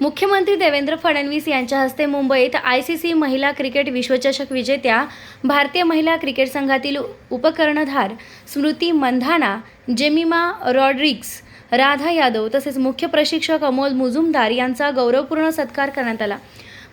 मुख्यमंत्री देवेंद्र फडणवीस यांच्या हस्ते मुंबईत आय सी सी महिला क्रिकेट विश्वचषक विजेत्या भारतीय महिला क्रिकेट संघातील उपकर्णधार स्मृती मंधाना जेमिमा रॉड्रिक्स राधा यादव तसेच मुख्य प्रशिक्षक अमोल मुजुमदार यांचा गौरवपूर्ण सत्कार करण्यात आला.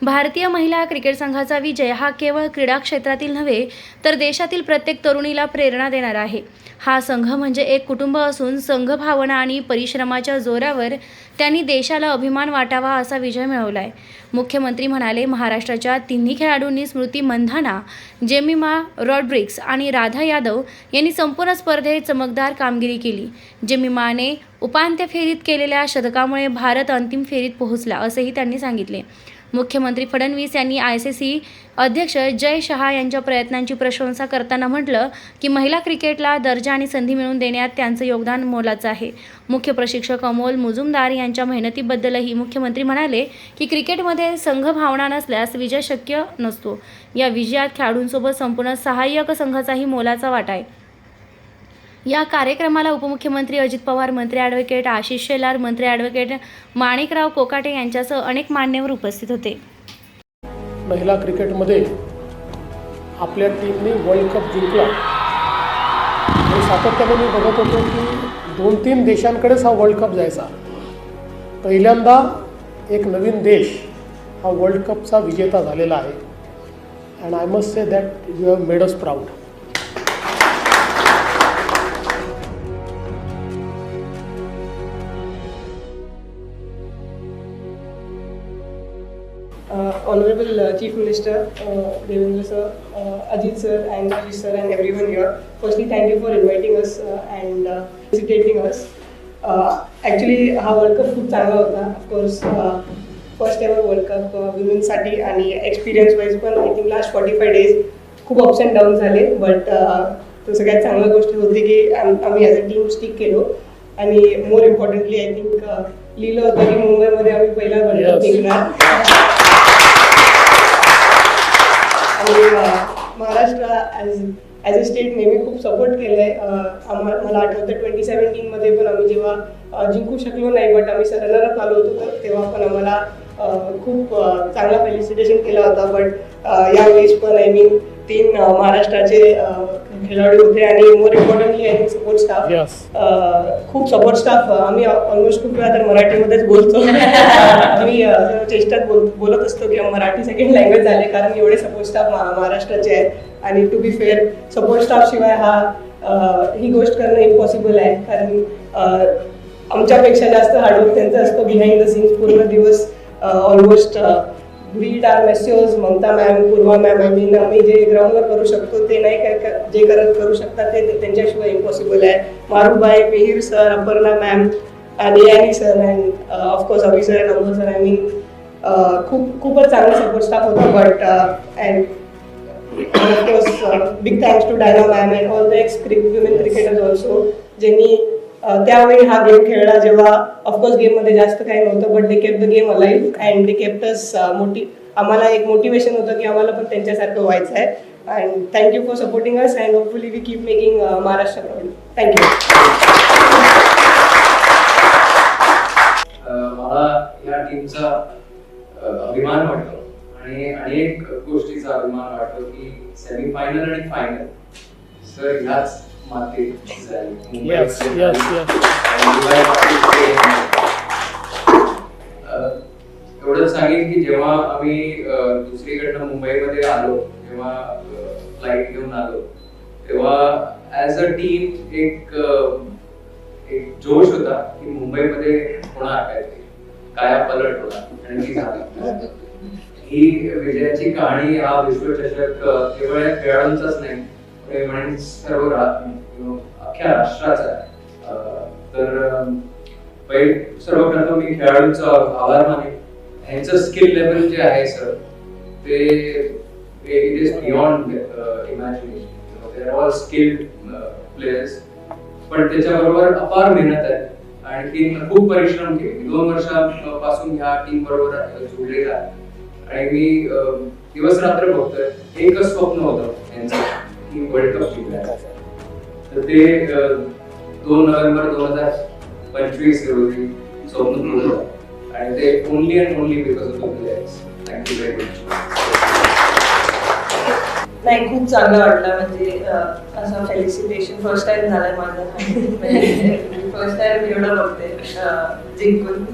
भारतीय महिला क्रिकेट संघाचा विजय हा केवळ क्रीडा क्षेत्रातील नव्हे तर देशातील प्रत्येक तरुणीला प्रेरणा देणारा आहे. हा संघ म्हणजे एक कुटुंब असून संघ भावना आणि परिश्रमाच्या जोरावर त्यांनी देशाला अभिमान वाटावा असा विजय मिळवला आहे मुख्यमंत्री म्हणाले महाराष्ट्राच्या तिन्ही खेळाडूंनी स्मृती मंधाना जेमिमा रॉड्रिक्स आणि राधा यादव यांनी संपूर्ण स्पर्धेत चमकदार कामगिरी केली. जेमिमाने उपांत्य फेरीत केलेल्या शतकामुळे भारत अंतिम फेरीत पोहोचला असेही त्यांनी सांगितले. मुख्यमंत्री फडणवीस यांनी आय सी सी अध्यक्ष जय शहा यांच्या प्रयत्नांची प्रशंसा करताना म्हटलं की महिला क्रिकेटला दर्जा आणि संधी मिळवून देण्यात त्यांचं योगदान मोलाचं आहे. मुख्य प्रशिक्षक अमोल मुजुमदार यांच्या मेहनतीबद्दलही मुख्यमंत्री म्हणाले की क्रिकेटमध्ये संघ भावना नसल्यास विजय शक्य नसतो. या विजयात खेळाडूंसोबत संपूर्ण सहाय्यक संघाचाही मोलाचा वाटा आहे. या कार्यक्रमाला उपमुख्यमंत्री अजित पवार मंत्री ॲडव्होकेट आशिष शेलार मंत्री ॲडव्होकेट माणिकराव कोकाटे यांच्यासह अनेक मान्यवर उपस्थित होते. महिला क्रिकेटमध्ये आपल्या टीमने वर्ल्ड कप जिंकला. आणि सातत्याने मी बघत होतो की दोन तीन देशांकडेच हा वर्ल्ड कप जायचा. पहिल्यांदा एक नवीन देश हा वर्ल्ड कपचा विजेता झालेला आहे. And I must say that you have made us proud uh, Honorable uh, Chief Minister uh, Devendra sir, uh, Ajit sir, and Rajesh sir, and everyone here. Firstly, thank you for inviting us uh, and uh, visitating us. Uh, actually, हा world cup खूप चांगला होता of course first ever world cup विमेन्ससाठी आणि experience wise पण I think last forty five days खूप ups and down झाले but तो सगळ्यात चांगली गोष्ट होती की आम- आम्ही ॲज अ टीम स्टिक केलो आणि मोर इम्पॉर्टंटली आय थिंक लिहिलं होतं की मुंबईमध्ये आम्ही पहिला वर्ल्ड कप. जिंकणार आणि Maharashtra as as a state नेहमी खूप सपोर्ट केलं आहे आम्हाला मला आठवतं ट्वेंटी सेवन्टीनमध्ये पण आम्ही जेव्हा जिंकू शकलो नाही बट आम्ही रनरअप आलो होतो तर तेव्हा पण आम्हाला खूप चांगला फेलिसिटेशन केला होता. बट यावेळेस पण आय मीन तीन महाराष्ट्राचे खेळाडू होते आणि more importantly I think support staff. खूप सपोर्ट स्टाफ आम्ही ऑलमोस्ट खूप वेळा तर मराठीमध्येच बोलतो. आम्ही चिष्टात बोल बोलत असतो की मराठी सेकंड लँग्वेज झाले कारण एवढे सपोर्ट स्टाफ महाराष्ट्राचे आहेत. आणि to be fair support staff शिवाय हा ही गोष्ट करणं इम्पॉसिबल आहे. कारण आमच्यापेक्षा जास्त हार्डवर्क त्यांचं असतं बिहाइंड द सीन्स पूर्ण दिवस almost breed our masseuse Mamta ma'am Purva ma'am I mean आम्ही जे ग्राउंडवर करू शकतो ते नाही काय जे करत करू शकतात ते त्यांच्याशिवाय इम्पॉसिबल आहे. मारुबाई मिहीर सर अपर्णा मॅम आणि यानी sir and of course Abhi sir and Ambar sir I mean खूप खूपच चांगला सपोर्ट स्टाफ होता but and of course big thanks to Diana ma'am and all the ex women cricketers also ज्यांनी त्यावेळी हा game खेळला जेव्हा ऑफकोर्स गेममध्ये जास्त काही नव्हतं but they kept the game alive and they kept us मोठी आम्हाला एक मोटिवेशन होतं की आम्हाला पण त्यांच्यासारखं व्हायचं आहे. And thank you for supporting us and hopefully we keep making Maharashtra proud thank you मला या टीमचा अभिमान वाटतो. आणि अनेक गोष्टीचा अभिमान वाटतो की सेमीफायनल आणि फायनल सर ह्याच झाली मुंबईत Yes, yes, yes. एवढंच सांगेन की जेव्हा आम्ही दुसरीकडनं मुंबईमध्ये आलो तेव्हा फ्लाईट घेऊन आलो तेव्हा ॲज अ टीम एक एक जोश होता की मुंबईमध्ये होणार काय ते. काया पलट होणार? आणि ती झाली. ही विजयाची कहाणी हा विश्वचषक केवळ खेळाडूंचाच नाही प्रेम आणि सर्व अख्ख्या राष्ट्राचा आहे तर पहिले सर्वप्रथम मी खेळाडूंचा आभार मानेन. ह्यांचं स्किल लेवल जे आहे सर ते it is beyond imagination they're all skilled players पण त्याच्याबरोबर अपार मेहनत आहे. आणखी खूप परिश्रम केले. दोन वर्षापासून ह्या टीम बरोबर जोडलेला आहे. आणि मी दिवस रात्र बघतोय. एकच स्वप्न होतं यांचं की वर्ल्ड कप तर ते दोन नोव्हेंबर दोन हजार पंचवीस रोजी स्वप्न पूर्ण आणि ते only and only because of thank you very much नाही खूप चांगलं वाटलं म्हणजे असं फेलिसिटेशन फर्स्ट टाइम झालंय माझं. म्हणजे, फर्स्ट टाइम एवढं बघते जिंकून.